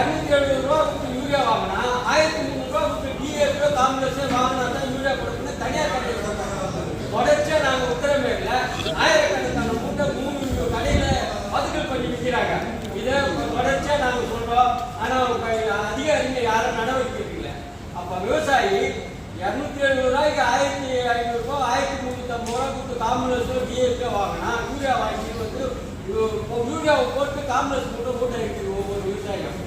இரநூத்தி எழுபது ரூபா கொடுத்து யூரியா வாங்கினா ஆயிரத்தி முந்நூறுரூவா கொடுத்து டிஏபி காம்பினேஷன் வாங்கினா தான் யூரியா கொடுக்குறது தனியார் கடையில் தொடர்ச்சியாக நாங்கள் உத்தரமேல ஆயிரக்கணக்கான மூட்டை மூணு கடையில் பதுக்கல் பண்ணி விற்கிறாங்க இதை தொடர்ச்சியாக நாங்கள் சொல்கிறோம் ஆனால் அதிகாரிங்க யாரும் நடவடிக்கை இல்லை அப்போ விவசாயி இரநூத்தி எழுபது ரூபாய்க்கு ஆயிரத்தி ஐநூறுரூவா ஆயிரத்தி முந்நூற்றம்பது ரூபா கொடுத்து காம்பினேஷன் டிஏபி வாங்கினா யூரியா வாங்கி வந்து யூரியாவை போட்டு காம்பினேஷன் மூட்டை மூட்டை இருக்குது ஒவ்வொரு விவசாயியும்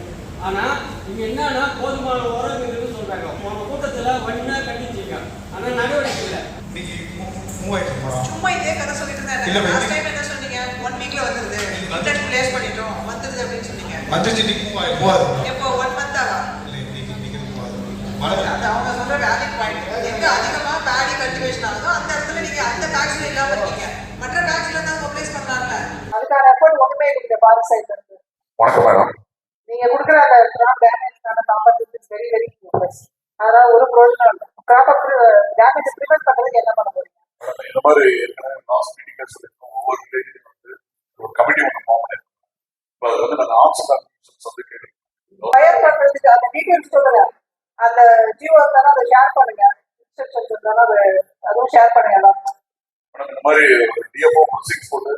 ஆனா இங்க என்னன்னா போதுமான உரம் இருக்குன்னு சொல்றாங்க. போன கூட்டத்துல வண்ணா கண்டிச்சிங்க ஆனா நடவடிக்கை இல்லை. மூவாயிரத்து போறோம். சும்மா இதே கதை சொல்லிட்டு லாஸ்ட் டைம் என்ன சொன்னீங்க? ஒன் வீக்ல வந்துருது. இன்டர்நெட் பிளேஸ் பண்ணிட்டோம். வந்துருது அப்படின்னு சொன்னீங்க. வந்துச்சு இன்னைக்கு மூவாயிரம் மூவாயிரம். எப்போ ஒன் மந்த் ஆகா? இல்லை இன்னைக்கு இன்னைக்கு மூவாயிரம். மழை அது அவங்க சொல்ற வேலிட் பாயிண்ட் எங்க அதிகமா பேடி கல்டிவேஷன் ஆகுதோ அந்த இடத்துல நீங்க அந்த டாக்ஸ்ல இல்லாம இருக்கீங்க. மற்ற டாக்ஸ்ல தான் மொபிலைஸ் பண்ணலாம்ல? அதுக்கான எஃபோர்ட் ஒண்ணுமே இல்லைங்க பாரத் சைட்ல இருந்து வணக்கம் மேடம் நீங்க கொடுக்குற அந்த கிராப் டேமேஜ்க்கான காம்பன்சேஷன் வெரி வெரி யூஸ்லெஸ் அதாவது ஒரு ப்ரோஜனம் இல்லை. கிராப் டேமேஜ் ப்ரிவென்ட் பண்றதுக்கு என்ன பண்ண போறீங்க? இந்த மாதிரி ஏற்கனவே லாஸ்ட் மீட்டிங்ல சொல்லியிருக்கோம் ஒவ்வொரு வில்லேஜ்லையும் வந்து ஒரு கமிட்டி ஒன்று ஃபார்ம் பண்ணிருக்கோம் இப்போ அது வந்து நாங்கள் ஆப்ஷன் அட்மிஷன்ஸ் வந்து கேட்குறோம் ஃபயர் பண்றதுக்கு அந்த டீடைல்ஸ் சொல்லுங்க. அந்த ஜியோ இருந்தாலும் அதை ஷேர் பண்ணுங்க. இன்ஸ்ட்ரக்ஷன்ஸ் இருந்தாலும் அது அதுவும் ஷேர் பண்ணுங்க மேடம் இந்த மாதிரி டிஎஃப்ஓ சிக்ஸ் போட்டு